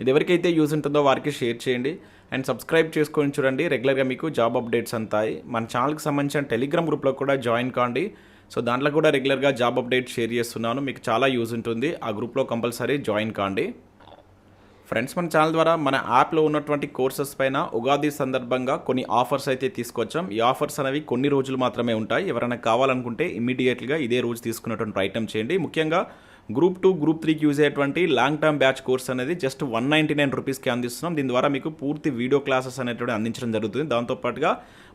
ఇది ఎవరికైతే యూజ్ ఉంటుందో వారికి షేర్ చేయండి. అండ్ సబ్స్క్రైబ్ చేసుకొని చూడండి. రెగ్యులర్గా మీకు జాబ్ అప్డేట్స్ అంతాయి. మన ఛానల్కి సంబంధించిన టెలిగ్రామ్ గ్రూప్లో కూడా జాయిన్ కాండి. సో దాంట్లో కూడా రెగ్యులర్గా జాబ్ అప్డేట్ షేర్ చేస్తున్నాను. మీకు చాలా యూజ్ ఉంటుంది. ఆ గ్రూప్లో కంపల్సరీ జాయిన్ కాండి. ఫ్రెండ్స్ మన ఛానల్ ద్వారా మన యాప్లో ఉన్నటువంటి కోర్సెస్ పైన ఉగాది సందర్భంగా కొన్ని ఆఫర్స్ అయితే తీసుకొచ్చాం. ఈ ఆఫర్స్ అనేవి కొన్ని రోజులు మాత్రమే ఉంటాయి. ఎవరైనా కావాలనుకుంటే ఇమీడియట్గా ఇదే రోజు తీసుకున్నటువంటి ప్రయత్నం చేయండి. ముఖ్యంగా గ్రూప్ టూ గ్రూప్ త్రీకి యూజ్ అయ్యేటువంటి లాంగ్ టర్మ్ బ్యాచ్ కోర్స్ అనేది జస్ట్ వన్ నైంటీ నైన్ రూపీస్కి అందిస్తున్నాం. దీని ద్వారా మీకు పూర్తి వీడియో క్లాసెస్ అనేటువంటి అందించడం జరుగుతుంది. దాంతోపాటుగా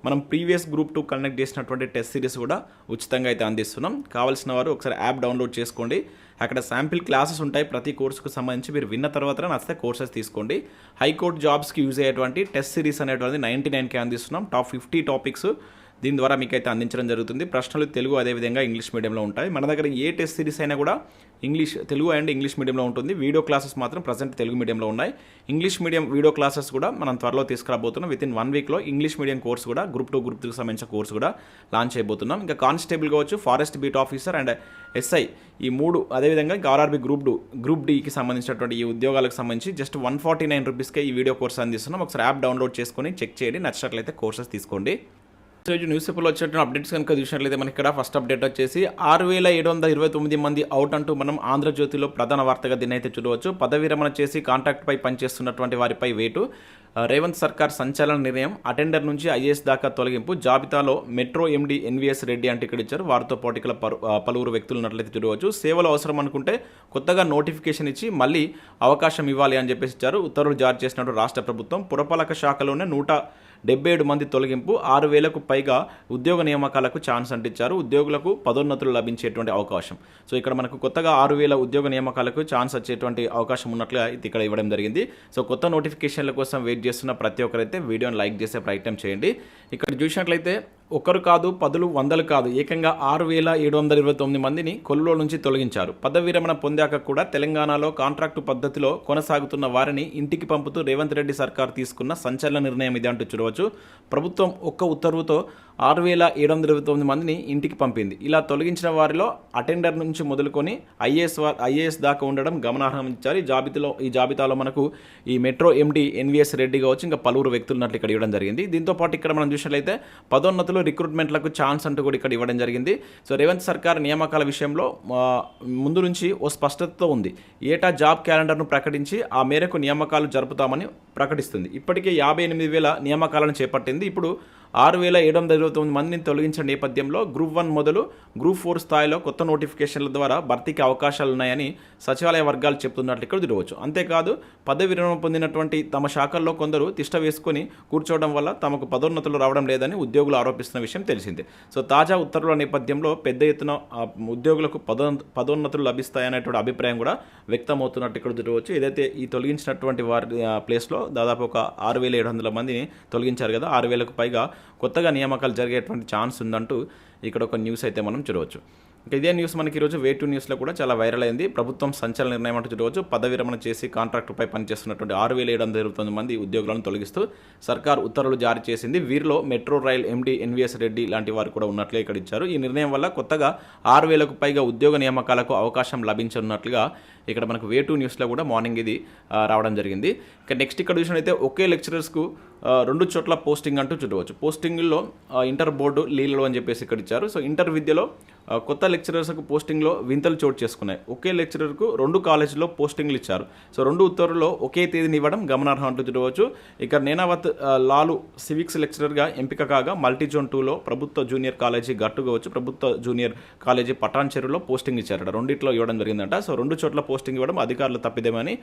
మనం ప్రీవియస్ గ్రూప్ టూ కనెక్ట్ చేసినటువంటి టెస్ట్ సిరీస్ కూడా ఉచితంగా అయితే అందిస్తున్నాం. కావాల్సిన వారు ఒకసారి యాప్ డౌన్లోడ్ చేసుకోండి. అక్కడ శాంపిల్ క్లాసెస్ ఉంటాయి. ప్రతి కోర్సుకు సంబంధించి మీరు విన్న తర్వాత నచ్చితే కోర్సెస్ తీసుకోండి. హైకోర్టు జాబ్స్కి యూజ్ అయ్యేటువంటి టెస్ట్ సిరీస్ అనేటువంటి నైంటీ నైన్కి అందిస్తున్నాం. టాప్ ఫిఫ్టీ టాపిక్స్ దీని ద్వారా మీకు అయితే అందించడం జరుగుతుంది. ప్రశ్నలు తెలుగు అదేవిధంగా ఇంగ్లీష్ మీడియంలో ఉంటాయి. మన దగ్గర ఏ టెస్ట్ సిరీస్ అయినా కూడా ఇంగ్లీష్ తెలుగు అండ్ ఇంగ్లీష్ మీడియంలో ఉంటుంది. వీడియో క్లాసెస్ మాత్రం ప్రజెంట్ తెలుగు మీడియంలో ఉన్నాయి. ఇంగ్లీష్ మీడియం వీడియో క్లాసెస్ కూడా మనం త్వరలో తీసుకురాబోతున్నాం. విత్ ఇన్ వన్ వీక్లో ఇంగ్లీష్ మీడియం కోర్స్ కూడా గ్రూప్ టూ గ్రూప్ త్రీకి సంబంధించిన కోర్స్ కూడా లాంచ్ అయిపోతున్నాం ఇంకా కానిస్టేబుల్ కావచ్చు forest beat officer and SI ఈ మూడు అదేవిధంగా ఇంకా ఆర్ఆర్బీ గ్రూప్ డు గ్రూప్ డీకి సంబంధించినటువంటి ఈ ఉద్యోగాలకు సంబంధించి జస్ట్ వన్ ఫార్టీ నైన్ రూపీస్కే ఈ వీడియో కోర్స్ అందిస్తున్నాం. ఒకసారి యాప్ డౌన్లోడ్ చేసుకొని చెక్ చేయండి. నచ్చినట్లయితే కోర్సెస్ తీసుకోండి. ఈరోజు న్యూస్ పేపర్లో వచ్చినటువంటి అప్డేట్స్ కనుక చూసినట్లయితే మనకి ఇక్కడ ఫస్ట్ అప్డేట్ వచ్చేసి ఆరు వేల ఏడు వందల ఇరవై తొమ్మిది మంది అవుట్ అంటూ మనం ఆంధ్రజ్యోతిలో ప్రధాన వార్తగా దీన్ని అయితే చూడవచ్చు. పదవి విరమణ చేసి కాంట్రాక్ట్పై పనిచేస్తున్నటువంటి వారిపై వేటు. రేవంత్ సర్కార్ సంచలన నిర్ణయం. అటెండర్ నుంచి ఐఏఎస్ దాకా తొలగింపు. జాబితాలో మెట్రో ఎండి ఎన్వీఎస్ రెడ్డి అంటే ఇక్కడ ఇచ్చారు. వారితో పాటు ఇక్కడ పలువురు వ్యక్తులు ఉన్నట్లయితే చూడవచ్చు. సేవలు అవసరం అనుకుంటే కొత్తగా నోటిఫికేషన్ ఇచ్చి మళ్ళీ అవకాశం ఇవ్వాలి అని చెప్పేసి ఇచ్చారు. ఉత్తర్వులు జారీ చేసినట్టు రాష్ట్ర ప్రభుత్వం. పురపాలక శాఖలోనే నూట డెబ్బై ఏడు మంది తొలగింపు ఆరు వేలకు పైగా ఉద్యోగ నియామకాలకు ఛాన్స్ అంటించారు. ఉద్యోగులకు పదోన్నతులు లభించేటువంటి అవకాశం. సో ఇక్కడ మనకు కొత్తగా ఆరు వేల ఉద్యోగ నియామకాలకు ఛాన్స్ వచ్చేటువంటి అవకాశం ఉన్నట్లుగా ఇక్కడ ఇవ్వడం జరిగింది. సో కొత్త నోటిఫికేషన్ల కోసం వెయిట్ చేస్తున్న ప్రతి ఒక్కరైతే వీడియోని లైక్ చేసే ప్రయత్నం చేయండి. ఇక్కడ చూసినట్లయితే ఒకరు కాదు పదులు వందలు కాదు. ఏకంగా ఆరు వేల ఏడు వందల ఇరవై తొమ్మిది మందిని కొలులో నుంచి తొలగించారు. పదవి విరమణ పొందాక కూడా తెలంగాణలో కాంట్రాక్టు పద్ధతిలో కొనసాగుతున్న వారిని ఇంటికి పంపుతూ రేవంత్ రెడ్డి సర్కార్ తీసుకున్న సంచలన నిర్ణయం ఇది అంటూ చూడవచ్చు. ప్రభుత్వం ఒక్క ఉత్తర్వుతో ఆరు వేల ఏడు వందల ఇరవై తొమ్మిది మందిని ఇంటికి పంపింది. ఇలా తొలగించిన వారిలో అటెండర్ నుంచి మొదలుకొని ఐఏఎస్ ఐఏఎస్ దాకా ఉండడం గమనార్హం ఇచ్చారు ఈ జాబితాలో ఈ జాబితాలో మనకు ఈ మెట్రో ఎండి ఎన్విఎస్ రెడ్డి కావచ్చు ఇంకా పలువురు వ్యక్తులు ఉన్నట్లు ఇక్కడ ఇవ్వడం జరిగింది. దీంతో పాటు ఇక్కడ మనం చూసినట్లయితే పదోన్నతులు రిక్రూట్మెంట్లకు ఛాన్స్ అంటూ కూడా ఇక్కడ ఇవ్వడం జరిగింది. సో రేవంత్ సర్కార్ నియామకాల విషయంలో ముందు నుంచి ఓ స్పష్టతతో ఉంది. ఏటా జాబ్ క్యాలెండర్ను ప్రకటించి ఆ మేరకు నియామకాలు జరుపుతామని ప్రకటిస్తుంది. ఇప్పటికే యాభై ఎనిమిది వేల నియామకాలను చేపట్టింది. ఇప్పుడు ఆరు వేల ఏడు వందల ఇరవై తొమ్మిది మందిని తొలగించిన నేపథ్యంలో గ్రూప్ వన్ మొదలు గ్రూప్ ఫోర్ స్థాయిలో కొత్త నోటిఫికేషన్ల ద్వారా భర్తీకి అవకాశాలు ఉన్నాయని సచివాలయ వర్గాలు చెప్తున్నట్లు ఇక్కడ చూడవచ్చు అంతేకాదు పదవి విరమణ పొందినటువంటి తమ శాఖల్లో కొందరు తిష్ట వేసుకొని కూర్చోవడం వల్ల తమకు పదోన్నతులు రావడం లేదని ఉద్యోగులు ఆరోపిస్తున్న విషయం తెలిసిందే. సో తాజా ఉత్తర్వుల నేపథ్యంలో పెద్ద ఎత్తున ఉద్యోగులకు పదో పదోన్నతులు లభిస్తాయనేటువంటి అభిప్రాయం కూడా వ్యక్తమవుతున్నట్టు ఇక్కడ చూడవచ్చు ఏదైతే ఈ తొలగించినటువంటి వారి ప్లేస్లో దాదాపు ఒక ఆరు వేల ఏడు వందల మందిని తొలగించారు కదా ఆరు వేలకు పైగా కొత్తగా నియామకాలు జరిగేటువంటి ఛాన్స్ ఉందంటూ ఇక్కడ ఒక న్యూస్ అయితే మనం చూడవచ్చు. ఇంకా ఇదే న్యూస్ మనకి ఈరోజు వే టూ న్యూస్లో కూడా చాలా వైరల్ అయింది. ప్రభుత్వం సంచలన నిర్ణయం అంటూ చూడవచ్చు పదవి విరమణ చేసి కాంట్రాక్టుపై పనిచేస్తున్నటువంటి ఆరు వేల ఏడు వందల ఇరవై మంది ఉద్యోగులను తొలగిస్తూ సర్కార్ ఉత్తర్వులు జారీ చేసింది. వీరిలో metro rail MD NVS Reddy లాంటి వారు కూడా ఉన్నట్లే ఇక్కడ ఇచ్చారు. ఈ నిర్ణయం వల్ల కొత్తగా ఆరు వేలకు పైగా ఉద్యోగ నియామకాలకు అవకాశం లభించనున్నట్లుగా ఇక్కడ మనకు వే టూ న్యూస్లో కూడా మార్నింగ్ ఇది రావడం జరిగింది. ఇక నెక్స్ట్ ఇక్కడ చూసినైతే ఒకే లెక్చరర్స్కు రెండు చోట్ల పోస్టింగ్ అంటూ చూడవచ్చు. పోస్టింగ్లో ఇంటర్ బోర్డు లీలలో అని చెప్పేసి ఇక్కడ ఇచ్చారు. సో ఇంటర్ విద్యలో కొత్త లెక్చరర్స్కు పోస్టింగ్లో వింతలు చోటు చేసుకున్నాయి. ఒకే లెక్చరర్కు రెండు కాలేజీలో పోస్టింగ్లు ఇచ్చారు. సో రెండు ఉత్తర్వుల్లో ఒకే తేదీని ఇవ్వడం గమనార్హం అంటూ చూడవచ్చు. ఇక నేనావత్ లాలు సివిక్స్ లెక్చరర్గా ఎంపిక కాగా మల్టీ జోన్ టూలో ప్రభుత్వ జూనియర్ కాలేజీ గట్టుగా వచ్చి ప్రభుత్వ జూనియర్ కాలేజీ పటాన్ చెరువులో పోస్టింగ్ ఇచ్చారట. రెండిట్లో ఇవ్వడం జరిగిందంట. సో రెండు చోట్ల పోస్ట్ పోస్టింగ్ ఇవ్వడం అధికారులు తప్పిదేమని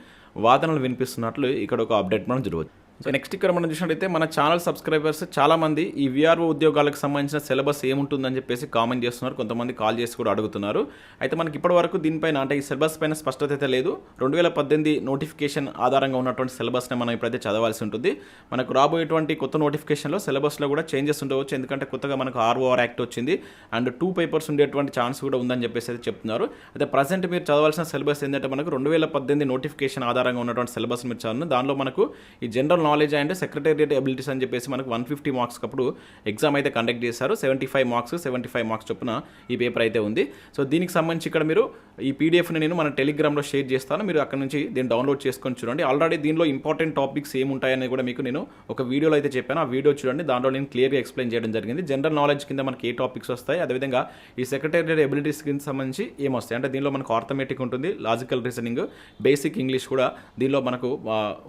వాదనలు వినిపిస్తున్నట్లు ఇక్కడ ఒక అప్డేట్ మనం చూడవచ్చు. సో నెక్స్ట్ ఇక్కడ మనం చూసినట్టయితే మన ఛానల్ సబ్స్క్రైబర్స్ చాలా మంది ఈ విఆర్ఓ ఉద్యోగాలకు సంబంధించిన సిలబస్ ఏముంటుందని చెప్పేసి కామెంట్ చేస్తున్నారు. కొంతమంది కాల్ చేసి కూడా అడుగుతున్నారు. అయితే మనకి ఇప్పటి వరకు దీనిపైన అంటే ఈ సిలబస్ పైన స్పష్టత అయితే లేదు. రెండు వేల పద్దెనిమిది నోటిఫికేషన్ ఆధారంగా ఉన్నటువంటి సిలబస్ని మనం ఇప్పుడైతే చదవాల్సి ఉంటుంది. మనకు రాబోయేటువంటి కొత్త నోటిఫికేషన్లో సిలబస్లో కూడా చేంజెస్ ఉండవచ్చు. ఎందుకంటే కొత్తగా మనకు ఆర్ఓఆర్ యాక్ట్ వచ్చింది. అండ్ టూ పేపర్స్ ఉండేటువంటి ఛాన్స్ కూడా ఉందని చెప్పేసి అయితే చెప్తున్నారు. అయితే ప్రజెంట్ మీరు చదవాల్సిన సిలబస్ ఏంటంటే మనకు రెండు వేల పద్దెనిమిది నోటిఫికేషన్ ఆధారంగా ఉన్నటువంటి సిలబస్ మీరు చదవండి. దానిలో మనకు ఈ general knowledge and secretarial abilities అని చెప్పేసి మనకు వన్ ఫిఫ్టీ మార్క్స్ అప్పుడు ఎగ్జామ్ అయితే కండక్ట్ చేశారు. Seventy five marks seventy five marks చొప్పున ఈ పేపర్ అయితే ఉంది. సో దీనికి సంబంధించి ఇక్కడ మీరు ఈ పీడిఎఫ్ని నేను మన టెలిగ్రామ్లో షేర్ చేస్తాను. మీరు అక్కడ నుంచి దీన్ని డౌన్లోడ్ చేసుకొని చూడండి. ఆల్రెడీ దీనిలో ఇంపార్టెంట్ టాపిక్స్ ఏముంటాయని కూడా మీకు నేను ఒక వీడియోలో అయితే చెప్పాను. ఆ వీడియో చూడండి. దాంట్లో నేను క్లియర్గా ఎక్స్ప్లెయిన్ చేయడం జరిగింది. జనరల్ నాలెడ్జ్ కింద మనకి ఏ టాపిక్స్ వస్తాయి? అదేవిధంగా ఈ సెక్రటేరియట్ ఎబిలిటీస్ కింద సంబంధించి ఏమొస్తాయి? అంటే దీనిలో మనకు ఆర్థమెటిక్ ఉంటుంది లాజికల్ రీజనింగ్ బేసిక్ ఇంగ్లీష్ కూడా దీనిలో మనకు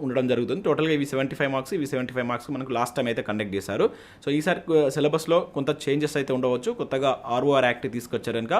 ఉండడం జరుగుతుంది. టోటల్గా ఇవి సెవెంటీ ఫైవ్ మార్క్స్ ఇవి సెవెంటీ ఫైవ్ మార్క్స్ మనకు లాస్ట్ టైం అయితే కండక్ట్ చేశారు. సో ఈసారి uh, సిలబస్లో కొంత చేంజెస్ అయితే ఉండవచ్చు. కొత్తగా ఆర్ఓఆర్ యాక్ట్ తీసుకొచ్చారు కనుక.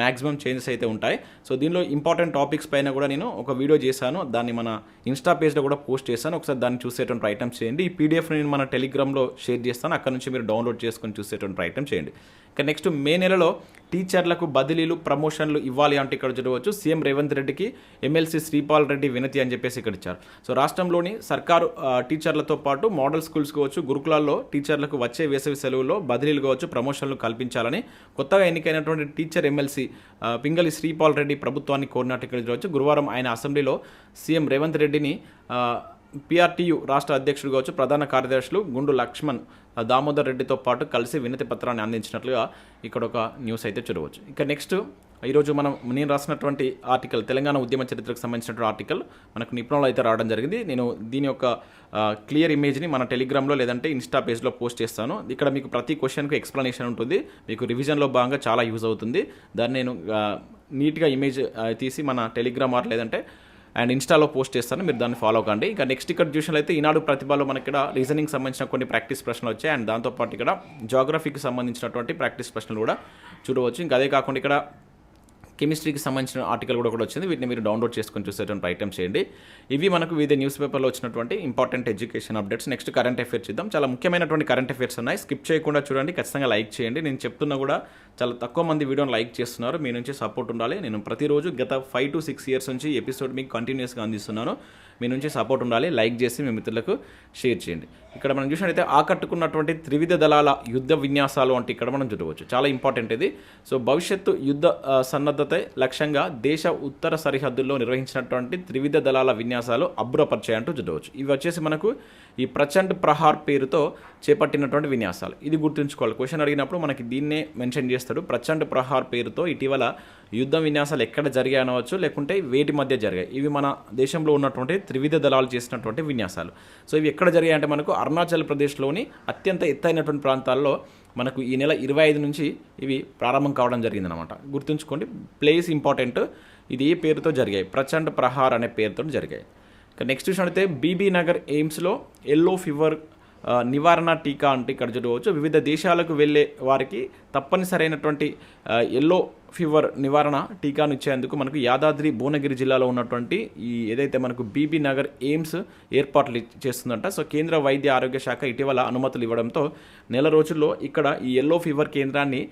మ్యాక్సిమం చేంజెస్ అయితే ఉంటాయి. సో దీనిలో ఇంపార్టెంట్ టాపిక్స్ పైన కూడా నేను ఒక వీడియో చేశాను. దాన్ని మన ఇన్స్టా పేజ్లో కూడా పోస్ట్ చేశాను. ఒకసారి దాన్ని చూసేటువంటి ప్రయత్నం చేయండి. ఈ పీడిఎఫ్ నేను మన టెలిగ్రామ్లో షేర్ చేస్తాను. అక్కడ నుంచి మీరు డౌన్లోడ్ చేసుకొని చూసేటువంటి ప్రయత్నం చేయండి. ఇక నెక్స్ట్ మే నెలలో టీచర్లకు బదిలీలు ప్రమోషన్లు ఇవ్వాలి అంటే ఇక్కడ చూడవచ్చు. సీఎం రేవంత్ రెడ్డికి ఎమ్మెల్సీ శ్రీపాల్ రెడ్డి వినతి అని చెప్పేసి ఇక్కడ ఇచ్చారు. సో రాష్ట్రంలోని సర్కారు టీచర్లతో పాటు మోడల్ స్కూల్స్ కావచ్చు గురుకులాల్లో టీచర్లకు వచ్చే వేసవి సెలవుల్లో బదిలీలు కావచ్చు ప్రమోషన్లు కల్పించాలని కొత్తగా ఎన్నికైనటువంటి టీచర్ ఎమ్మెల్సీ ఆ, పింగళి శ్రీపాల్ రెడ్డి ప్రభుత్వాన్ని కోరినట్టు ఇక్కడ చూడవచ్చు గురువారం ఆయన అసెంబ్లీలో సీఎం రేవంత్ రెడ్డిని పిఆర్టీయు రాష్ట్ర అధ్యక్షుడు కావచ్చు ప్రధాన కార్యదర్శులు గుండు లక్ష్మణ్ దామోదర్ రెడ్డితో పాటు కలిసి వినతి పత్రాన్ని అందించినట్లుగా ఇక్కడ ఒక న్యూస్ అయితే చూడవచ్చు. ఇక నెక్స్ట్ ఈరోజు మనం నేను రాసినటువంటి ఆర్టికల్ తెలంగాణ ఉద్యమ చరిత్రకు సంబంధించినటువంటి ఆర్టికల్ మనకు నిపుణులు అయితే రావడం జరిగింది. నేను దీని యొక్క క్లియర్ ఇమేజ్ని మన టెలిగ్రామ్లో లేదంటే ఇన్స్టా పేజ్లో పోస్ట్ చేస్తాను. ఇక్కడ మీకు ప్రతి క్వశ్చన్కి ఎక్స్ప్లెనేషన్ ఉంటుంది. మీకు రివిజన్లో భాగంగా చాలా యూజ్ అవుతుంది. దాన్ని నేను నీట్గా ఇమేజ్ తీసి మన టెలిగ్రామ్ ఆర్ లేదంటే అండ్ ఇన్స్టాలో పోస్ట్ చేస్తాను. మీరు దాన్ని ఫాలో కండి. ఇంకా నెక్స్ట్ ఇక్కడ అయితే ఈనాడు ప్రతిభలో మనకి ఇక్కడ రీజనింగ్ సంబంధించిన కొన్ని ప్రాక్టీస్ ప్రశ్నలు వచ్చాయి. అండ్ దాంతోపాటు ఇక్కడ జాగ్రఫీకి సంబంధించినటువంటి ప్రాక్టీస్ ప్రశ్నలు కూడా చూడవచ్చు. ఇంకా అదే కాకుండా ఇక్కడ కెమిస్ట్రీకి సంబంధించిన ఆర్టికల్ కూడా కూడా వచ్చింది. వీటిని మీరు డౌన్లోడ్ చేసుకొని చూసేటువంటి ఐటమ్ చేయండి. ఇవి మనకు వివిధ న్యూస్ పేపర్లో వచ్చినటువంటి important education updates. Next current affairs చూద్దాం. చాలా ముఖ్యమైనటువంటి కరెంట్ అఫేర్స్ ఉన్నాయి. స్కిప్ చేయకుండా చూడండి. ఖచ్చితంగా లైక్ చేయండి. నేను చెప్తున్నా కూడా చాలా తక్కువ మంది వీడియోని లైక్ చేస్తున్నారు. మీ నుంచి సపోర్ట్ ఉండాలి. నేను ప్రతిరోజు గత ఫైవ్ టు సిక్స్ ఇయర్స్ నుంచి ఎపిసోడ్ మీకు కంటిన్యూస్గా అందిస్తున్నాను. మీ నుంచి సపోర్ట్ ఉండాలి. లైక్ చేసి మీ మిత్రులకు షేర్ చేయండి. ఇక్కడ మనం చూసినట్టయితే ఆకట్టుకున్నటువంటి త్రివిధ దళాల యుద్ధ విన్యాసాలు అంటే ఇక్కడ మనం చూడవచ్చు. చాలా ఇంపార్టెంట్ ఇది. సో భవిష్యత్తు యుద్ధ సన్నద్ధత లక్ష్యంగా దేశ ఉత్తర సరిహద్దుల్లో నిర్వహించినటువంటి త్రివిధ దళాల విన్యాసాలు అబ్బురపరిచాయంటూ చూడవచ్చు. ఇవి వచ్చేసి మనకు ఈ ప్రచండ్ ప్రహార్ పేరుతో చేపట్టినటువంటి విన్యాసాలు. ఇది గుర్తుంచుకోవాలి. క్వశ్చన్ అడిగినప్పుడు మనకి దీన్నే మెన్షన్ చేస్తాడు. ప్రచండ్ ప్రహార్ పేరుతో ఇటీవల యుద్ధ విన్యాసాలు ఎక్కడ జరిగాయి అనవచ్చు లేకుంటే వేటి మధ్య జరిగాయి. ఇవి మన దేశంలో ఉన్నటువంటి త్రివిధ దళాలు చేసినటువంటి విన్యాసాలు. సో ఇవి ఎక్కడ జరిగాయి అంటే మనకు అరుణాచల్ ప్రదేశ్లోని అత్యంత ఎత్తైనటువంటి ప్రాంతాల్లో మనకు ఈ నెల ఇరవై ఐదు నుంచి ఇవి ప్రారంభం కావడం జరిగిందనమాట గుర్తుంచుకోండి ప్లేస్ ఇంపార్టెంట్ ఇది ఏ పేరుతో జరిగాయి? ప్రచండ్ ప్రహార్ అనే పేరుతో జరిగాయి. నెక్స్ట్ చూసినట్లయితే బీబీ నగర్ ఎయిమ్స్లో ఎల్లో ఫీవర్ నివారణ టీకా అంటే ఇక్కడ చూడవచ్చు వివిధ దేశాలకు వెళ్ళే వారికి తప్పనిసరైనటువంటి ఎల్లో ఫీవర్ నివారణ టీకాను ఇచ్చేందుకు మనకు యాదాద్రి భువనగిరి జిల్లాలో ఉన్నటువంటి ఈ ఏదైతే మనకు బీబీ నగర్ ఎయిమ్స్ ఏర్పాట్లు చేస్తుందంట. సో కేంద్ర వైద్య ఆరోగ్య శాఖ ఇటీవల అనుమతులు ఇవ్వడంతో నెల రోజుల్లో ఇక్కడ ఈ ఎల్లో ఫీవర్ కేంద్రాన్ని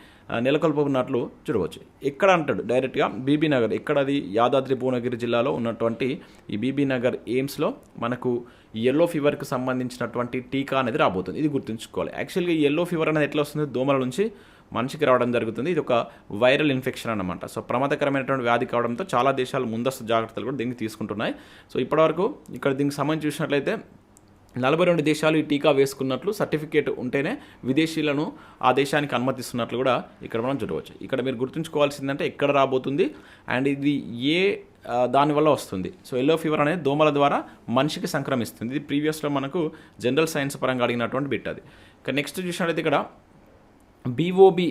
నెలకొల్పుకున్నట్లు చూడవచ్చు. ఎక్కడ అంటాడు? డైరెక్ట్గా బీబీ నగర్. ఎక్కడ అది యాదాద్రి భువనగిరి జిల్లాలో ఉన్నటువంటి ఈ బీబీ నగర్ ఎయిమ్స్లో మనకు ఈ ఎల్లో ఫీవర్కి సంబంధించినటువంటి టీకా అనేది రాబోతుంది. ఇది గుర్తుంచుకోవాలి. యాక్చువల్గా ఈ ఎల్లో ఫీవర్ అనేది ఎట్లా వస్తుంది? దోమల నుంచి మనిషికి రావడం జరుగుతుంది. ఇది ఒక వైరల్ ఇన్ఫెక్షన్ అన్నమాట. సో ప్రమాదకరమైనటువంటి వ్యాధి కావడంతో చాలా దేశాలు ముందస్తు జాగ్రత్తలు కూడా దీనికి తీసుకుంటున్నాయి. సో ఇప్పటివరకు ఇక్కడ దీనికి సంబంధించి చూసినట్లయితే నలభై రెండు దేశాలు ఈ టీకా వేసుకున్నట్లు సర్టిఫికేట్ ఉంటేనే విదేశీయులను ఆ దేశానికి అనుమతిస్తున్నట్లు కూడా ఇక్కడ మనం చూడవచ్చు. ఇక్కడ మీరు గుర్తుంచుకోవాల్సిందంటే ఎక్కడ రాబోతుంది అండ్ ఇది ఏ దానివల్ల వస్తుంది. సో ఎల్లో ఫీవర్ అనేది దోమల ద్వారా మనిషికి సంక్రమిస్తుంది. ఇది ప్రీవియస్లో మనకు జనరల్ సైన్స్ పరంగా అడిగినటువంటి బిట్ అది. ఇక నెక్స్ట్ చూసినట్లయితే ఇక్కడ బీఓబి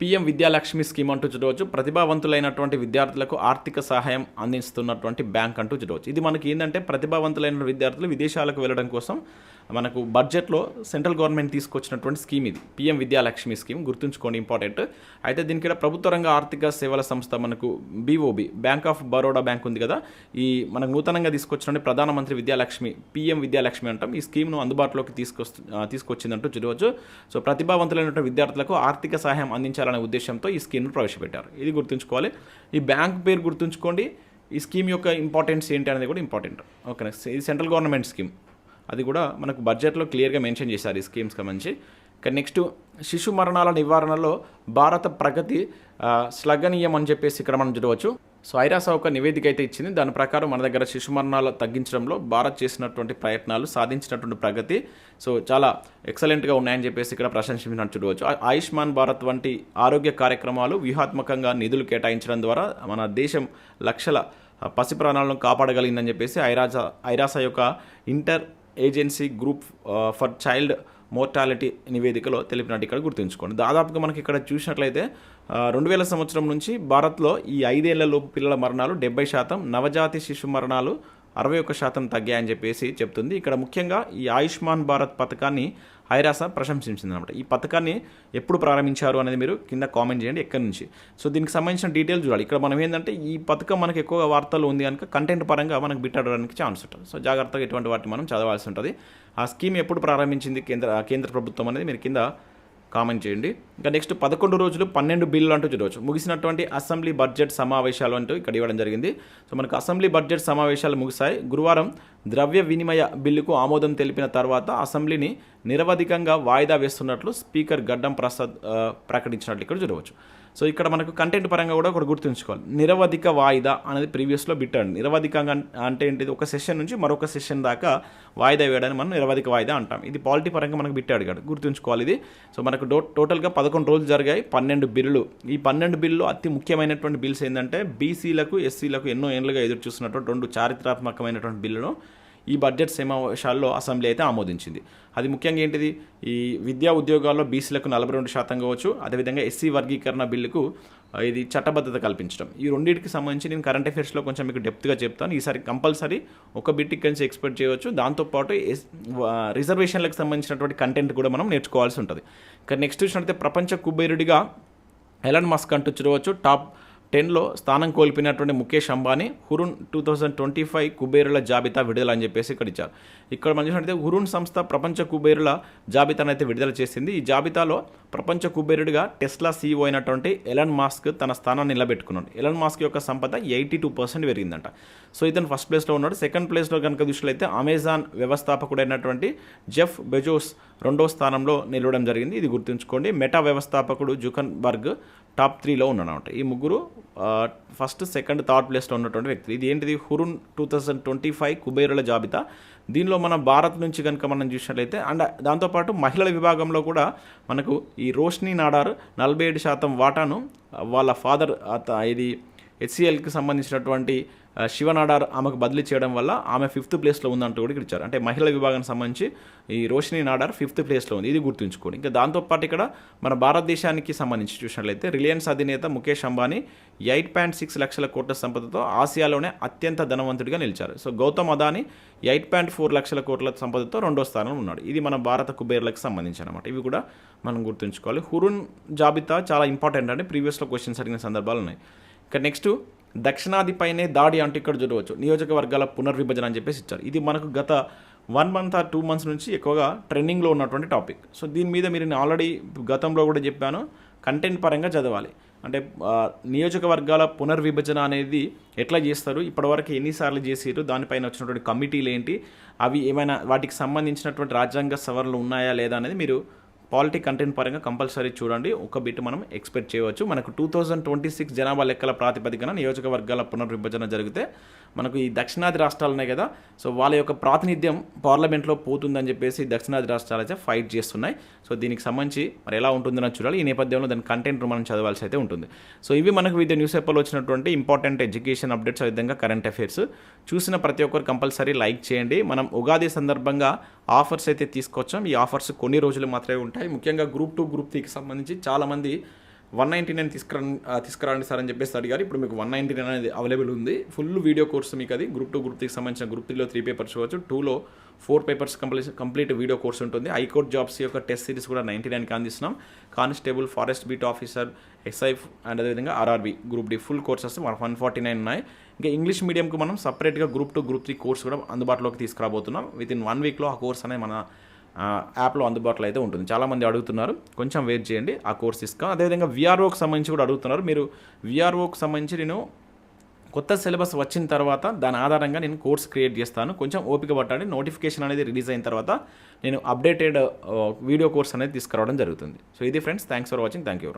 పిఎం విద్యాలక్ష్మి స్కీమ్ అంటూ చూడవచ్చు. ప్రతిభావంతులైనటువంటి విద్యార్థులకు ఆర్థిక సహాయం అందిస్తున్నటువంటి బ్యాంక్ అంటూ చూడవచ్చు. ఇది మనకి ఏంటంటే ప్రతిభావంతులైన విద్యార్థులు విదేశాలకు వెళ్ళడం కోసం మనకు బడ్జెట్లో సెంట్రల్ గవర్నమెంట్ తీసుకొచ్చినటువంటి స్కీమ్ ఇది. పిఎం విద్యాలక్ష్మి స్కీమ్ గుర్తుంచుకోండి ఇంపార్టెంట్. అయితే దీనికి ప్రభుత్వ రంగ ఆర్థిక సేవల సంస్థ మనకు BOB bank of Baroda bank ఉంది కదా. ఈ మనకు నూతనంగా తీసుకొచ్చిన ప్రధానమంత్రి విద్యాలక్ష్మి పిఎం విద్యాలక్ష్మి అంటాం. ఈ స్కీమ్ను అందుబాటులోకి తీసుకొస్తు తీసుకొచ్చిందంటూ చూడవచ్చు సో ప్రతిభావంతులైనటువంటి విద్యార్థులకు ఆర్థిక సహాయం అందించాలనే ఉద్దేశంతో ఈ స్కీమ్ను ప్రవేశపెట్టారు. ఇది గుర్తుంచుకోవాలి. ఈ బ్యాంక్ పేరు గుర్తుంచుకోండి. ఈ స్కీమ్ యొక్క ఇంపార్టెన్స్ ఏంటి అనేది కూడా ఇంపార్టెంట్. ఓకే ఇది సెంట్రల్ గవర్నమెంట్ స్కీమ్. అది కూడా మనకు బడ్జెట్లో క్లియర్గా మెన్షన్ చేశారు ఈ స్కీమ్స్ సంబంధించి. నెక్స్ట్ శిశు మరణాల నివారణలో భారత ప్రగతి శ్లఘనీయం అని చెప్పేసి ఇక్కడ మనం చూడవచ్చు. సో ఐరాస ఒక నివేదిక అయితే ఇచ్చింది. దాని ప్రకారం మన దగ్గర శిశు మరణాలు తగ్గించడంలో భారత్ చేసినటువంటి ప్రయత్నాలు సాధించినటువంటి ప్రగతి సో చాలా ఎక్సలెంట్గా ఉన్నాయని చెప్పేసి ఇక్కడ ప్రశంసించినట్టు చూడవచ్చు. ఆ- ఆయుష్మాన్ భారత్ వంటి ఆరోగ్య కార్యక్రమాలు వ్యూహాత్మకంగా నిధులు కేటాయించడం ద్వారా మన దేశం లక్షల పసి ప్రాణాలను కాపాడగలిగిందని చెప్పేసి ఐరాసా ఐరాస యొక్క inter agency group for child mortality నివేదికలో తెలిపినట్టు ఇక్కడ గుర్తుంచుకోండి. దాదాపుగా మనకి ఇక్కడ చూసినట్లయితే రెండు వేల సంవత్సరం నుంచి భారత్లో ఈ ఐదేళ్ళలోపు పిల్లల మరణాలు డెబ్బై శాతం నవజాతి శిశు మరణాలు అరవై ఒక్క శాతం తగ్గాయని చెప్పేసి చెప్తుంది. ఇక్కడ ముఖ్యంగా ఈ ఆయుష్మాన్ భారత్ పథకాన్ని ఐరాస ప్రశంసించింది అనమాట ఈ పథకాన్ని ఎప్పుడు ప్రారంభించారు అనేది మీరు కింద కామెంట్ చేయండి ఎక్కడి నుంచి. సో దీనికి సంబంధించిన డీటెయిల్ చూడాలి. ఇక్కడ మనం ఏంటంటే ఈ పథకం మనకు ఎక్కువగా వార్తలు ఉంది కనుక కంటెంట్ పరంగా మనకు బిట్టడానికి ఛాన్స్ ఉంటుంది. సో జాగ్రత్తగా ఇటువంటి వాటిని మనం చదవాల్సి ఉంటుంది. ఆ స్కీమ్ ఎప్పుడు ప్రారంభించింది కేంద్ర కేంద్ర ప్రభుత్వం అనేది మీరు కింద కామెంట్ చేయండి. ఇంకా నెక్స్ట్ పదకొండు రోజులు పన్నెండు బిల్లులు అంటూ చూడవచ్చు. ముగిసినటువంటి అసెంబ్లీ బడ్జెట్ సమావేశాలు అంటూ ఇక్కడ ఇవ్వడం జరిగింది. సో మనకు అసెంబ్లీ బడ్జెట్ సమావేశాలు ముగిశాయి. గురువారం ద్రవ్య వినిమయ బిల్లుకు ఆమోదం తెలిపిన తర్వాత అసెంబ్లీని నిరవధికంగా వాయిదా వేస్తున్నట్లు స్పీకర్ గడ్డం ప్రసాద్ ప్రకటించినట్లు ఇక్కడ చూడవచ్చు. సో ఇక్కడ మనకు కంటెంట్ పరంగా కూడా ఒకటి గుర్తుంచుకోవాలి. నిరవధిక వాయిదా అనేది ప్రీవియస్లో బిట్టాడు నిరవధికంగా అంటే ఏంటిది? ఒక సెషన్ నుంచి మరొక సెషన్ దాకా వాయిదా వేయడాన్ని మనం నిరవధిక వాయిదా అంటాం. ఇది పాలిటీ పరంగా మనకు బిట్టాడు అడిగాడు గుర్తుంచుకోవాలి ఇది. సో మనకు డో టోటల్గా పదకొండు రోజులు జరిగాయి. పన్నెండు బిల్లులు. ఈ పన్నెండు బిల్లులు అతి ముఖ్యమైనటువంటి బిల్స్ ఏంటంటే బీసీలకు ఎస్సీలకు ఎన్నో ఏళ్ళుగా ఎదురు చూస్తున్నటువంటి రెండు చారిత్రాత్మకమైనటువంటి బిల్లును ఈ బడ్జెట్ సమావేశాల్లో అసెంబ్లీ అయితే ఆమోదించింది. అది ముఖ్యంగా ఏంటిది? ఈ విద్యా ఉద్యోగాల్లో బీసీలకు నలభై రెండు శాతం కావచ్చు అదేవిధంగా ఎస్సీ వర్గీకరణ బిల్లుకు ఇది చట్టబద్ధత కల్పించడం. ఈ రెండింటికి సంబంధించి నేను కరెంట్ అఫైర్స్లో కొంచెం మీకు డెప్త్గా చెప్తాను. ఈసారి కంపల్సరీ ఒక బిట్ ఇక్కడి నుంచి ఎక్స్పెక్ట్ చేయవచ్చు. దాంతోపాటు ఎస్ రిజర్వేషన్లకు సంబంధించినటువంటి కంటెంట్ కూడా మనం నేర్చుకోవాల్సి ఉంటుంది. ఇక నెక్స్ట్ చూసినట్లయితే ప్రపంచ కుబేరుడిగా ఎలన్ మస్క్ అంటూ చూడవచ్చు. టాప్ టెన్లో స్థానం కోల్పోయినటువంటి Mukesh Ambani Hurun two thousand twenty five కుబేరుల జాబితా విడుదల అని చెప్పేసి ఇక్కడ ఇచ్చారు. ఇక్కడ మనం చూసినట్లయితే హురున్ సంస్థ ప్రపంచ కుబేరుల జాబితాను అయితే విడుదల చేసింది. ఈ జాబితాలో ప్రపంచ కుబేరుడిగా టెస్లా సీఈఓ అయినటువంటి ఎలన్ మాస్క్ తన స్థానాన్ని నిలబెట్టుకున్నాడు. ఎలన్ మాస్క్ యొక్క సంపద ఎయిటీ టూ పర్సెంట్ పెరిగిందంట. సో ఇతను ఫస్ట్ ప్లేస్లో ఉన్నాడు. సెకండ్ ప్లేస్లో కనుక దృష్టిలో అమెజాన్ వ్యవస్థాపకుడైనటువంటి జెఫ్ బెజోస్ రెండో స్థానంలో నిలవడం జరిగింది. ఇది గుర్తుంచుకోండి. మెటా వ్యవస్థాపకుడు జుకన్ బర్గ్ టాప్ త్రీలో ఉన్నానమాట ఈ ముగ్గురు ఫస్ట్ సెకండ్ థర్డ్ ప్లేస్లో ఉన్నటువంటి వ్యక్తులు. ఇది ఏంటిది? Hurun two thousand twenty five కుబేరుల జాబితా. దీనిలో మన భారత్ నుంచి కనుక మనం చూసినట్లయితే అండ్ దాంతోపాటు మహిళల విభాగంలో కూడా మనకు ఈ రోష్ని నాడార్ నలభై ఏడు శాతం వాటాను వాళ్ళ ఫాదర్ ఇది హెచ్సిఎల్కి సంబంధించినటువంటి శివనాడార్ ఆమెకు బదిలీ చేయడం వల్ల ఆమె ఫిఫ్త్ ప్లేస్లో ఉందంటూ కూడా ఇక్కడ ఇచ్చారు. అంటే మహిళల విభాగానికి సంబంధించి ఈ రోషిని నాడార్ ఫిఫ్త్ ప్లేస్లో ఉంది. ఇది గుర్తుంచుకోండి. ఇంకా దాంతోపాటు ఇక్కడ మన భారతదేశానికి సంబంధించి చూసినట్లయితే రిలయన్స్ అధినేత Mukesh Ambani eight point six లక్షల కోట్ల సంపదతో ఆసియాలోనే అత్యంత ధనవంతుడిగా నిలిచారు. So Gautam Adani eight point four లక్షల కోట్ల సంపదతో రెండో స్థానంలో ఉన్నాడు. ఇది మన భారత కుబేర్లకు సంబంధించి అనమాట ఇవి కూడా మనం గుర్తుంచుకోవాలి. హురున్ జాబితా చాలా ఇంపార్టెంట్ అంటే ప్రీవియస్లో క్వశ్చన్స్ అడిగిన సందర్భాలు ఉన్నాయి. ఇక నెక్స్ట్ దక్షిణాదిపైనే దాడి అంటూ ఇక్కడ చూడవచ్చు. నియోజకవర్గాల పునర్విభజన అని చెప్పేసి ఇచ్చారు. ఇది మనకు గత one month or two months నుంచి ఎక్కువగా ట్రెండింగ్లో ఉన్నటువంటి టాపిక్. సో దీని మీద మీరు నేను ఆల్రెడీ గతంలో కూడా చెప్పాను. కంటెంట్ పరంగా చదవాలి. అంటే నియోజకవర్గాల పునర్విభజన అనేది ఎట్లా చేస్తారు? ఇప్పటివరకు ఎన్నిసార్లు చేసారు దానిపైన వచ్చినటువంటి కమిటీలు ఏంటి? అవి ఏమైనా వాటికి సంబంధించినటువంటి రాజ్యాంగ సవరణలు ఉన్నాయా లేదా అనేది మీరు క్వాలిటీ కంటెంట్ పరంగా కంపల్సరీ చూడండి. ఒక బిట్ మనం ఎక్స్పెక్ట్ చేయవచ్చు. మనకు టూ థౌజండ్ ట్వంటీ సిక్స్ జనాభా లెక్కల ప్రాతిపదికన నియోజకవర్గాల పునర్విభజన జరిగితే మనకు ఈ దక్షిణాది రాష్ట్రాలు ఉన్నాయి కదా. సో వాళ్ళ యొక్క ప్రాతినిధ్యం పార్లమెంట్లో పోతుందని చెప్పేసి దక్షిణాది రాష్ట్రాలు అయితే ఫైట్ చేస్తున్నాయి. సో దీనికి సంబంధించి మరి ఎలా ఉంటుందని చూడాలి. ఈ నేపథ్యంలో దాని కంటెంట్ మనం చదవాల్సి అయితే ఉంటుంది. సో ఇవి మనకు వివిధ న్యూస్ పేపర్లో వచ్చినటువంటి ఇంపార్టెంట్ ఎడ్యుకేషన్ అప్డేట్స్ ఆ విధంగా కరెంట్ అఫైర్స్. చూసిన ప్రతి ఒక్కరు కంపల్సరీ లైక్ చేయండి. మనం ఉగాది సందర్భంగా ఆఫర్స్ అయితే తీసుకొచ్చాం. ఈ ఆఫర్స్ కొన్ని రోజులు మాత్రమే ఉంటాయి. ముఖ్యంగా గ్రూప్ టూ గ్రూప్ త్రీకి సంబంధించి చాలామంది వన్ నైంటీ నైన్ తీసుకురా తీసుకురండి సార్ అని చెప్పేసి అడిగారు. ఇప్పుడు మీకు వన్ నైంటీ నైన్ అనేది అవైలబుల్ ఉంది. ఫుల్ వీడియో కోర్స్ మీకు అది. గ్రూప్ టూ గ్రూప్ త్రీకి సంబంధించిన గ్రూప్ త్రీలో త్రీ పేపర్స్ చూడవచ్చు టూలో four papers complete complete video course ఉంటుంది. హైకోర్ట్ జాబ్స్ యొక్క టెస్ట్ సిరీస్ కూడా నైంటీ నైన్కి అందిస్తున్నాం. Constable forest beat officer SI and అదేవిధంగా RRB group D full courses మన వన్ ఫార్టీ నైన్ ఉన్నాయి. ఇంకా ఇంగ్లీష్ మీడియంకి మనం సపరేట్గా group two group three course కూడా అందుబాటులోకి తీసుకురాబోతున్నాం. విత్ ఇన్ వన్ వీక్లో ఆ కోర్స్ అనేది మన యాప్లో అందుబాటులో అయితే ఉంటుంది. చాలామంది అడుగుతున్నారు కొంచెం వెయిట్ చేయండి ఆ కోర్స్ ఇస్తాం అదేవిధంగా విఆర్ఓకి సంబంధించి కూడా అడుగుతున్నారు. మీరు విఆర్ఓకి సంబంధించి నేను కొత్త సిలబస్ వచ్చిన తర్వాత దాని ఆధారంగా నేను కోర్స్ క్రియేట్ చేస్తాను. కొంచెం ఓపిక పట్టండి. నోటిఫికేషన్ అనేది రిలీజ్ అయిన తర్వాత నేను అప్డేటెడ్ వీడియో కోర్స్ అనేది తీసుకురావడం జరుగుతుంది. సో ఇది friends thanks for watching. Thank you